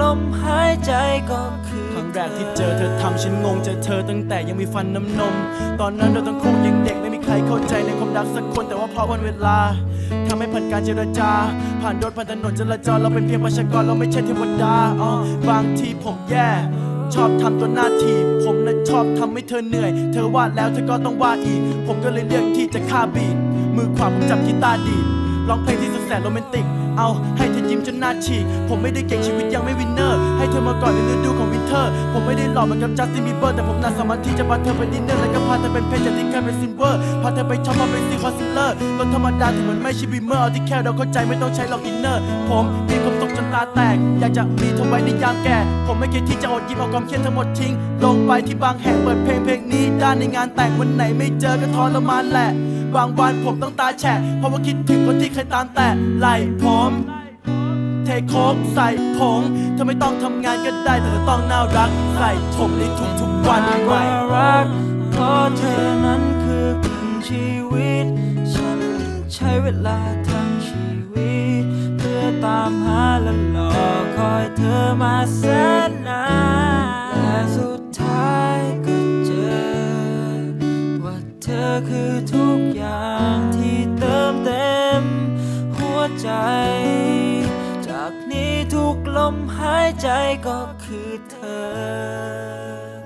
ลมหายใจก็คือครั้งแรกที่เจอเธอทำฉันงงเจอเธอตั้งแต่ยังมีฟันน้ำนม ตอนนั้นเราทั้งคู่ยังเด็กไม่มีใครเข้าใจในความรักสักคนแต่ว่าเพราะวันเวลาทำให้ผ่านการเจรจา ผ่านรถผ่านถนนจราจรเราเป็นเพียงประชากรเราไม่ใช่เทวดาอ๋อบางทีผมแย่ ชอบทำตัวหน้าที ผมน่ะชอบทำให้เธอเหนื่อย เธอวาดแล้วเธอก็ต้องวาดอีก ผมก็เลยเลือกที่จะฆ่าบีดมือขวาผมจับกีตาร์ดีด ร้องเพลงที่สุดแสนโรแมนติก เอาให้เธอยิ้มจนหน้าฉีก ผมไม่ได้เก่งชีวิตยังไม่วินเนอร์ ให้เธอมาก่อนในฤดูของวินเทอร์ ผมไม่ได้หล่อเหมือนกับจัสตินบีเบอร์แต่ผมน่าสามารถที่จะพาเธอไปดินเนอร์ แล้วก็พาเธอเป็นเพชรจากที่เคยเป็นซิลเวอร์ พาเธอไปช็อปมาเป็นซีคอนซิลเลอร์รถธรรมดาถึงมันไม่ใช่บีเมอร์ เอาที่แค่เราเข้าใจไม่ต้องใช้หลอกอินเนอร์ ผมมีความตกจนตาแตก อยากจะมีเธอไว้ในยามแก่ ผมไม่เคยที่จะอดยิบเอาความเครียดทั้งหมดทิ้ง ลงไปที่บางแห่งเปิดเพลงเพลงนี้ด้านในงานแต่งวันไหนไม่เจอก็ทรมานแหละ บางวันผมต้องตาแฉะเพราะว่าคิดถึงคนที่เคยตามแต่ไหลผมเทโคกใส่ผงเธอไม่ต้องทำงานก็ได้แต่เธอต้องน่ารักใส่ผมในทุกๆวันไว้ว่ารักเพราะเธอนั้นคือครึ่งชีวิต ฉันใช้เวลาทั้งชีวิต เพื่อตามหาและรอคอยเธอมาแสนนานและสุดท้าย อคือทุกอย่างที่เติมเต็ม หัวใจ จากนี้ทุกลมหายใจก็คือเธอ